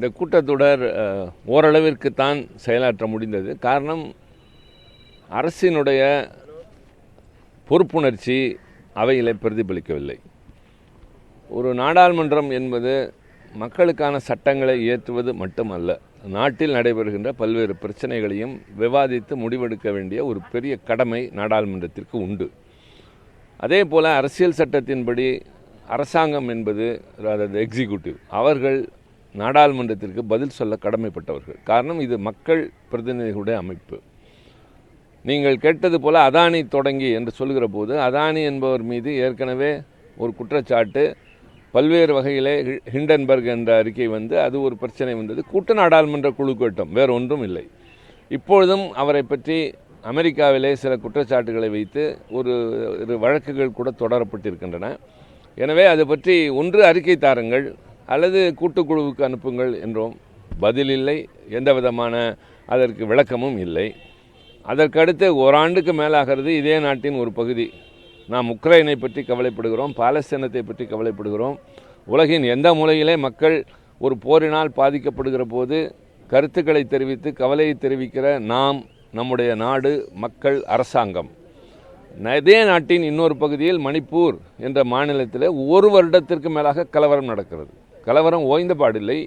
இந்த கூட்டத்தொடர் ஓரளவிற்கு தான் செயலாற்ற முடிந்தது. காரணம் அரசினுடைய பொறுப்புணர்ச்சி அவைகளை பிரதிபலிக்கவில்லை. ஒரு நாடாளுமன்றம் என்பது மக்களுக்கான சட்டங்களை இயற்றுவது மட்டுமல்ல நாட்டில் நடைபெறுகின்ற பல்வேறு பிரச்சனைகளையும் விவாதித்து முடிவெடுக்க வேண்டிய ஒரு பெரிய கடமை நாடாளுமன்றத்திற்கு உண்டு. அதே போல் அரசியல் சட்டத்தின்படி அரசாங்கம் என்பது அதாவது எக்ஸிக்யூட்டிவ் அவர்கள் நாடாளுமன்றத்திற்கு பதில் சொல்ல கடமைப்பட்டவர்கள். காரணம் இது மக்கள் பிரதிநிதிகளுடைய அமைப்பு. நீங்கள் கேட்டது போல அதானி தொடங்கி என்று சொல்கிற போது அதானி என்பவர் மீது ஏற்கனவே ஒரு குற்றச்சாட்டு பல்வேறு வகையிலே ஹி- ஹிண்டன்பர்க் என்ற அறிக்கை வந்து அது ஒரு பிரச்சனை வந்தது. கூட்ட நாடாளுமன்ற குழு கூட்டம் வேறு ஒன்றும் இல்லை. இப்பொழுதும் அவரை பற்றி அமெரிக்காவிலே சில குற்றச்சாட்டுகளை வைத்து ஒரு வழக்குகள் கூட தொடரப்பட்டிருக்கின்றன. எனவே அது பற்றி ஒன்று அறிக்கை தாருங்கள். அல்லது கூட்டுக்குழுவுக்கு அனுப்புங்கள் என்றோம் பதில் இல்லை எந்த விதமான அதற்கு விளக்கமும் இல்லை. அதற்கடுத்து ஓராண்டுக்கு மேலாகிறது இதே நாட்டின் ஒரு பகுதி. நாம் உக்ரைனை பற்றி கவலைப்படுகிறோம் பாலஸ்தீனத்தை பற்றி கவலைப்படுகிறோம். உலகின் எந்த மூலையிலே மக்கள் ஒரு போரினால் பாதிக்கப்படுகிற போது கருத்துக்களை தெரிவித்து கவலையை தெரிவிக்கிற நாம் நம்முடைய நாடு மக்கள் அரசாங்கம். இதே நாட்டின் இன்னொரு பகுதியில் மணிப்பூர் என்ற மாநிலத்தில் ஒரு வருடத்திற்கு மேலாக கலவரம் நடக்கிறது. கலவரம் ஓய்ந்த பாடில்லை.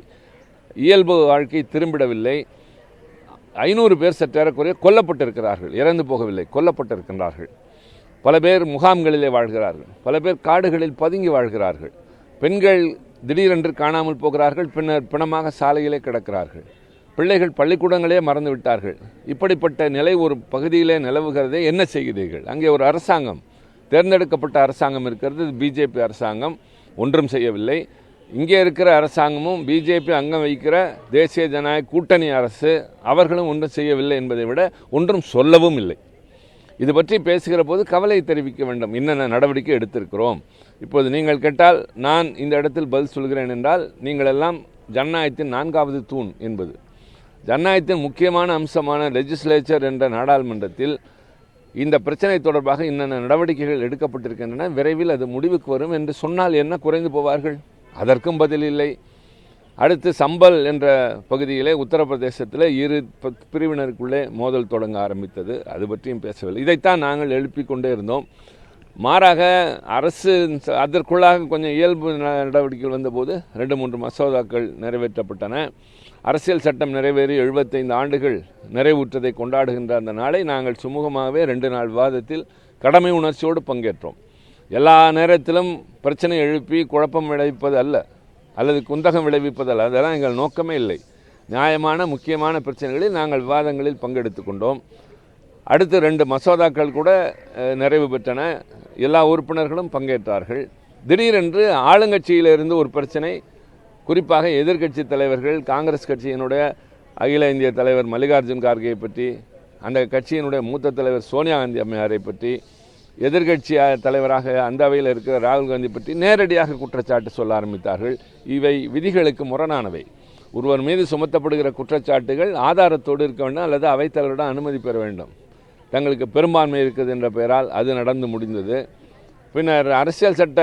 இயல்பு வாழ்க்கை திரும்பிடவில்லை. ஐநூறு பேர் சற்றேறக்குறைய கொல்லப்பட்டிருக்கிறார்கள். இறந்து போகவில்லை. கொல்லப்பட்டிருக்கின்றார்கள். பல பேர் முகாம்களிலே வாழ்கிறார்கள். பல பேர் காடுகளில் பதுங்கி வாழ்கிறார்கள். பெண்கள் திடீரென்று காணாமல் போகிறார்கள். பின்னர் பிணமாக சாலையிலே கிடக்கிறார்கள். பிள்ளைகள் பள்ளிக்கூடங்களே மறந்து விட்டார்கள் இப்படிப்பட்ட நிலை ஒரு பகுதியிலே நிலவுகிறதே என்ன செய்கிறீர்கள்? அங்கே ஒரு அரசாங்கம். தேர்ந்தெடுக்கப்பட்ட அரசாங்கம் இருக்கிறது. பிஜேபி அரசாங்கம். ஒன்றும் செய்யவில்லை. இங்கே இருக்கிற அரசாங்கமும் பிஜேபி அங்கம் வைக்கிற தேசிய ஜனநாயக கூட்டணி அரசு அவர்களும் ஒன்றும் செய்யவில்லை என்பதை விட ஒன்றும் சொல்லவும் இல்லை. இது பற்றி பேசுகிற போது கவலை தெரிவிக்க வேண்டும். என்னென்ன நடவடிக்கை எடுத்திருக்கிறோம்? இப்போது நீங்கள் கேட்டால் நான் இந்த இடத்தில் பதில் சொல்கிறேன் என்றால் நீங்கள் எல்லாம் ஜனநாயகத்தின் நான்காவது தூண் என்பது. ஜனநாயகத்தின் முக்கியமான அம்சமான லெஜிஸ்லேச்சர் என்ற நாடாளுமன்றத்தில் இந்த பிரச்சனை தொடர்பாக என்னென்ன நடவடிக்கைகள் எடுக்கப்பட்டிருக்கின்றன விரைவில் அது முடிவுக்கு வரும் என்று சொன்னால் என்ன குறைந்து போவார்கள்? அதற்கும் பதில் இல்லை. அடுத்து சம்பல் என்ற பகுதியிலே உத்தரப்பிரதேசத்தில் இரு பிரிவினருக்குள்ளே மோதல் தொடங்க ஆரம்பித்தது. அது பற்றியும் பேசவில்லை. இதைத்தான் நாங்கள் எழுப்பிக் கொண்டே இருந்தோம். மாறாக அரசு அதற்குள்ளாக கொஞ்சம் இயல்பு ந- நடவடிக்கைகள் வந்தபோது ரெண்டு மூன்று மசோதாக்கள் நிறைவேற்றப்பட்டன. அரசியல் சட்டம் நிறைவேறி எழுபத்தைந்து ஆண்டுகள் நிறைவுற்றதை கொண்டாடுகின்ற அந்த நாளை நாங்கள் சுமூகமாகவே ரெண்டு நாள் விவாதத்தில் கடமை உணர்ச்சியோடு பங்கேற்றோம். எல்லா நேரத்திலும் பிரச்சனை எழுப்பி குழப்பம் விளைவிப்பது அல்ல அல்லது குந்தகம் விளைவிப்பது அல்ல. அதெல்லாம் எங்கள் நோக்கமே இல்லை. நியாயமான முக்கியமான பிரச்சனைகளில் நாங்கள் விவாதங்களில் பங்கெடுத்து கொண்டோம். அடுத்து ரெண்டு மசோதாக்கள் கூட நிறைவு பெற்றன. எல்லா உறுப்பினர்களும் பங்கேற்றார்கள். திடீரென்று ஆளுங்கட்சியிலிருந்து ஒரு பிரச்சனை. குறிப்பாக எதிர்க்கட்சி தலைவர்கள் காங்கிரஸ் கட்சியினுடைய அகில இந்திய தலைவர் மல்லிகார்ஜுன் கார்கே பற்றி அந்த கட்சியினுடைய மூத்த தலைவர் சோனியா காந்தி அம்மையாரை பற்றி எதிர்கட்சி தலைவராக அந்த அவையில் இருக்கிற ராகுல் காந்தி பற்றி நேரடியாக குற்றச்சாட்டு சொல்ல ஆரம்பித்தார்கள். இவை விதிகளுக்கு முரணானவை. ஒருவர் மீது சுமத்தப்படுகிற குற்றச்சாட்டுகள் ஆதாரத்தோடு இருக்க வேண்டும் அல்லது அவைத்தலைவரிடம் அனுமதி பெற வேண்டும். தங்களுக்கு பெரும்பான்மை இருக்குது என்ற பெயரால் அது நடந்து முடிந்தது. பின்னர் அரசியல் சட்ட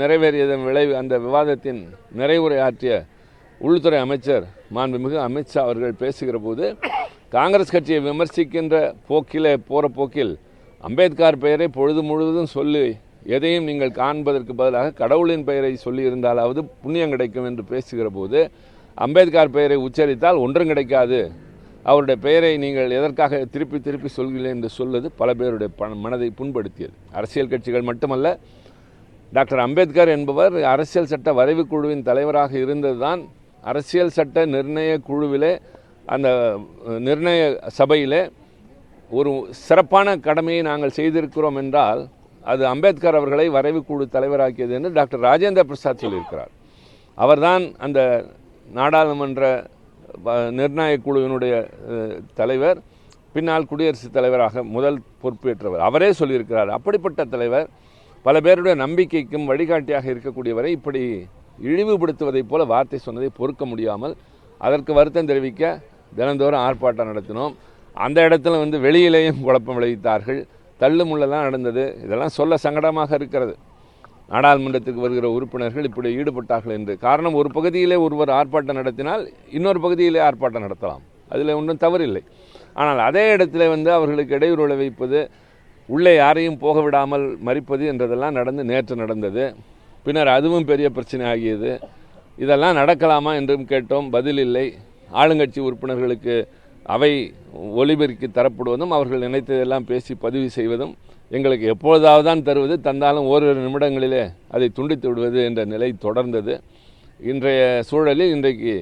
நிறைவேறியதன் விளைவு அந்த விவாதத்தின் நிறைவுரையாற்றிய உள்துறை அமைச்சர் மாண்புமிகு அமித்ஷா அவர்கள் பேசுகிற போது காங்கிரஸ் கட்சியை விமர்சிக்கின்ற போக்கிலே போகிற போக்கில் அம்பேத்கர் பெயரை பொழுது முழுவதும் சொல்லி. எதையும் நீங்கள் காண்பதற்கு பதிலாக கடவுளின் பெயரை சொல்லி இருந்தாலாவது புண்ணியம் கிடைக்கும் என்று பேசுகிற போது அம்பேத்கர் பெயரை உச்சரித்தால் ஒன்றும் கிடைக்காது. அவருடைய பெயரை நீங்கள் எதற்காக திருப்பி திருப்பி சொல்கிறீர்கள் என்று சொல்வது பல பேருடைய மனதை புண்படுத்தியது. அரசியல் கட்சிகள் மட்டுமல்ல டாக்டர் அம்பேத்கர் என்பவர் அரசியல் சட்ட வரைவு குழுவின் தலைவராக இருந்ததுதான். அரசியல் சட்ட நிர்ணய குழுவிலே அந்த நிர்ணய சபையிலே ஒரு சிறப்பான கடமையை நாங்கள் செய்திருக்கிறோம் என்றால் அது அம்பேத்கர் அவர்களை வரைவு குழு தலைவராக்கியது என்று டாக்டர் ராஜேந்திர பிரசாத் சொல்லியிருக்கிறார். அவர்தான் அந்த நாடாளுமன்ற நிர்ணய குழுவினுடைய தலைவர் பின்னால் குடியரசுத் தலைவராக முதல் பொறுப்பேற்றவர். அவரே சொல்லியிருக்கிறார் அப்படிப்பட்ட தலைவர் பல பேருடைய நம்பிக்கைக்கும் வழிகாட்டியாக இருக்கக்கூடியவரை இப்படி இழிவுபடுத்துவதைப் போல வார்த்தை சொன்னதை பொறுக்க முடியாமல் அதற்கு வருத்தம் தெரிவிக்க தினந்தோறும் ஆர்ப்பாட்டம் நடத்தினோம். அந்த இடத்துல வந்து வெளியிலேயும் குழப்பம் விளைவித்தார்கள். தள்ளு முள்ளெல்லாம் நடந்தது. இதெல்லாம் சொல்ல சங்கடமாக இருக்கிறது. நாடாளுமன்றத்துக்கு வருகிற உறுப்பினர்கள் இப்படி ஈடுபட்டார்கள் என்று. காரணம் ஒரு பகுதியிலே ஒருவர் ஆர்ப்பாட்டம் நடத்தினால் இன்னொரு பகுதியிலே ஆர்ப்பாட்டம் நடத்தலாம். அதில் ஒன்றும் தவறில்லை. ஆனால் அதே இடத்துல வந்து அவர்களுக்கு இடையூறு வைப்பது உள்ளே யாரையும் போக விடாமல் மறிப்பது என்றதெல்லாம் நடந்து நேற்று நடந்தது. பின்னர் அதுவும் பெரிய பிரச்சனை ஆகியது. இதெல்லாம் நடக்கலாமா என்றும் கேட்டோம். பதில் இல்லை. ஆளுங்கட்சி உறுப்பினர்களுக்கு அவை ஒளிபெருக்கி தரப்படுவதும் அவர்கள் நினைத்ததெல்லாம் பேசி பதிவு செய்வதும் எங்களுக்கு எப்பொழுதாவது தான் தருவது தந்தாலும் ஓரிரு நிமிடங்களிலே அதை துண்டித்து விடுவது என்ற நிலை தொடர்ந்தது. இன்றைய சூழலில் இன்றைக்கு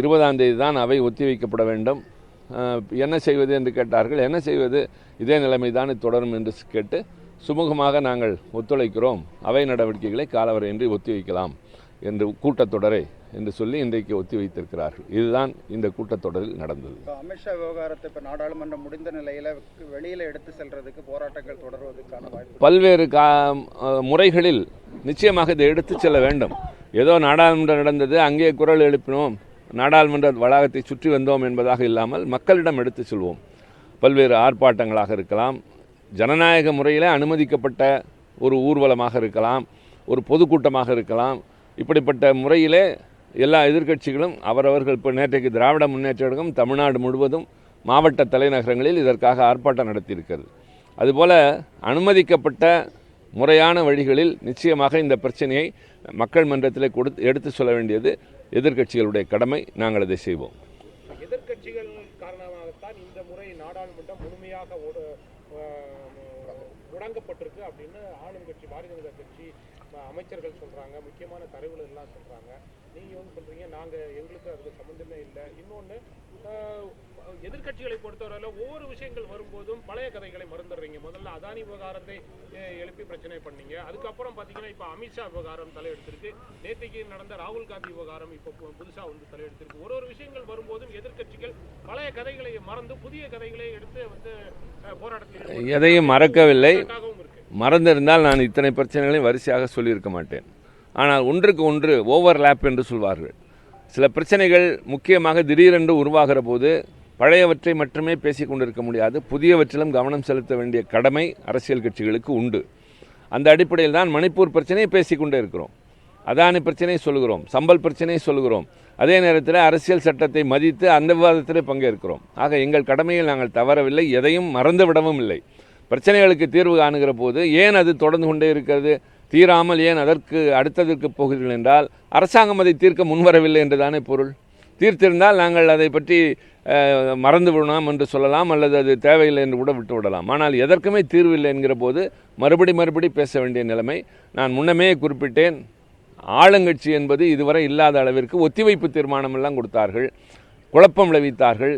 இருபதாம் தேதி தான் அவை ஒத்திவைக்கப்பட வேண்டும். என்ன செய்வது என்று கேட்டார்கள். என்ன செய்வது? இதே நிலைமை தான் தொடரும் என்று கேட்டு சுமூகமாக நாங்கள் ஒத்துழைக்கிறோம். அவை நடவடிக்கைகளை காலவரையின்றி ஒத்திவைக்கலாம் என்று கூட்டத்தொடரை என்று சொல்லி இன்றைக்கு ஒத்திவைத்திருக்கிறார்கள் இதுதான் இந்த கூட்டத்தொடரில் நடந்தது. அமித்ஷா விவகாரத்தை இப்போ நாடாளுமன்றம் முடிந்த நிலையில் வெளியில் எடுத்து செல்றதுக்கு போராட்டங்கள் தொடர்வதற்கான பல்வேறு கா முறைகளில் நிச்சயமாக இதை எடுத்துச் செல்ல வேண்டும். ஏதோ நாடாளுமன்றம் நடந்தது அங்கே குரல் எழுப்பினோம் நாடாளுமன்ற வளாகத்தை சுற்றி வந்தோம் என்பதாக இல்லாமல் மக்களிடம் எடுத்துச் செல்வோம். பல்வேறு ஆர்ப்பாட்டங்களாக இருக்கலாம் ஜனநாயக முறையில் அனுமதிக்கப்பட்ட ஒரு ஊர்வலமாக இருக்கலாம் ஒரு பொதுக்கூட்டமாக இருக்கலாம் இப்படிப்பட்ட முறையிலே எல்லா எதிர்க்கட்சிகளும் அவரவர்கள் இப்போ நேற்றைக்கு திராவிட முன்னேற்ற கழகம் தமிழ்நாடு முழுவதும் மாவட்ட தலைநகரங்களில் இதற்காக ஆர்ப்பாட்டம் நடத்தியிருக்கிறது. அதுபோல அனுமதிக்கப்பட்ட முறையான வழிகளில் நிச்சயமாக இந்த பிரச்சனையை மக்கள் மன்றத்தில் கொடுத்து எடுத்து சொல்ல வேண்டியது எதிர்க்கட்சிகளுடைய கடமை. நாங்கள் அதை செய்வோம். எதிர்க்கட்சிகள் காரணமாகத்தான் இந்த முறை நாடாளுமன்றம் முழுமையாக முடங்கப்பட்டிருக்கு அப்படின்னு பாரதிய கட்சி அமைச்சர்கள் சொல்றாங்க முக்கியமான தரவுகள் எல்லாம் சொல்றாங்க. நீங்க வந்து சொல்றீங்க நாங்க எங்களுக்கு அதுக்கு சம்மந்தமே இல்லை. இன்னொன்னு அஹ், எதிர்க்கட்சிகளை பொறுத்தவரையில ஒவ்வொரு விஷயங்கள் வரும்போதும் பழைய கதைகளை மறந்துடுறீங்க. முதல்ல அதானி விவகாரத்தை எழுப்பி பிரச்சனை பண்ணீங்க. அதுக்கப்புறம் பாத்தீங்கன்னா இப்ப அமித்ஷா விவகாரம் தலையெடுத்திருக்கு. நேற்றுக்கு நடந்த ராகுல் காந்தி விவகாரம் இப்போ பு- புதுசா வந்து தலையெடுத்திருக்கு. ஒரு ஒரு விஷயங்கள் வரும்போதும் எதிர்க்கட்சிகள் பழைய கதைகளை மறந்து புதிய கதைகளை எடுத்து வந்து போராட்டத்தில் எதையும் மறக்கவில்லை. மறந்திருந்தால் நான் இத்தனை பிரச்சனைகளையும் வரிசையாக சொல்லியிருக்க மாட்டேன். ஆனால் ஒன்றுக்கு ஒன்று ஓவர்லேப் என்று சொல்வார்கள். சில பிரச்சனைகள் முக்கியமாக திடீரென்று உருவாகிற போது பழையவற்றை மட்டுமே பேசிக் கொண்டிருக்க முடியாது. புதியவற்றிலும் கவனம் செலுத்த வேண்டிய கடமை அரசியல் கட்சிகளுக்கு உண்டு. அந்த அடிப்படையில் தான் மணிப்பூர் பிரச்சனையை பேசிக்கொண்டே இருக்கிறோம். அதானி பிரச்சனையை சொல்கிறோம் சம்பல் பிரச்சனையை சொல்கிறோம் அதே நேரத்தில் அரசியல் சட்டத்தை மதித்து அந்த விவாதத்திலே பங்கேற்கிறோம். ஆக எங்கள் கடமையில் நாங்கள் தவறவில்லை எதையும் மறந்து விடவும் இல்லை. பிரச்சனைகளுக்கு தீர்வு காணுகிற போது ஏன் அது தொடர்ந்து கொண்டே இருக்கிறது? தீராமல் ஏன் அதற்கு அடுத்ததற்கு போகிறீர்கள் என்றால் அரசாங்கம் அதை தீர்க்க முன்வரவில்லை என்றுதானே பொருள்? தீர்த்திருந்தால் நாங்கள் அதை பற்றி மறந்து விடலாம் என்று சொல்லலாம் அல்லது அது தேவையில்லை என்று கூட விட்டு விடலாம். ஆனால் எதற்குமே தீர்வு இல்லை என்கிற போது மறுபடி மறுபடி பேச வேண்டிய நிலைமை. நான் முன்னமே குறிப்பிட்டேன் ஆளுங்கட்சி என்பது இதுவரை இல்லாத அளவிற்கு ஒத்திவைப்பு தீர்மானமெல்லாம் கொடுத்தார்கள் குழப்பம் விளைவித்தார்கள்.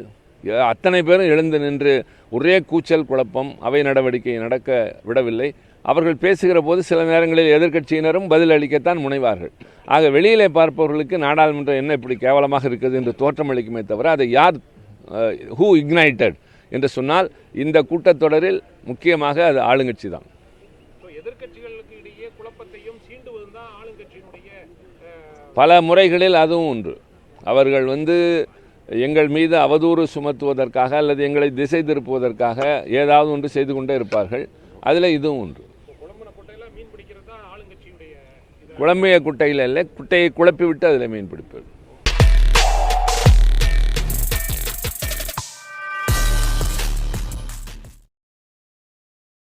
அத்தனை பேரும் எழுந்து நின்று ஒரே கூச்சல் குழப்பம் அவை நடவடிக்கை நடக்க விடவில்லை. அவர்கள் பேசுகிற போது சில நேரங்களில் எதிர்க்கட்சியினரும் பதில் அளிக்கத்தான் முனைவார்கள். ஆக வெளியிலே பார்ப்பவர்களுக்கு நாடாளுமன்றம் என்ன இப்படி கேவலமாக இருக்குது என்று தோற்றமளிக்குமே தவிர அதை யார் ஹூ இக்னைட்டட் என்று சொன்னால் இந்த கூட்டத்தொடரில் முக்கியமாக அது ஆளுங்கட்சி தான். பல முறைகளில் அதுவும் ஒன்று அவர்கள் வந்து எங்கள் மீது அவதூறு சுமத்துவதற்காக அல்லது எங்களை திசை திருப்புவதற்காக ஏதாவது ஒன்று செய்து கொண்டே இருப்பார்கள். அதில் இதுவும் ஒன்று. குழம்பைய குழம்பிய குட்டையில் இல்லை குட்டையை குழப்பி விட்டு அதில் மீன் பிடிப்பது.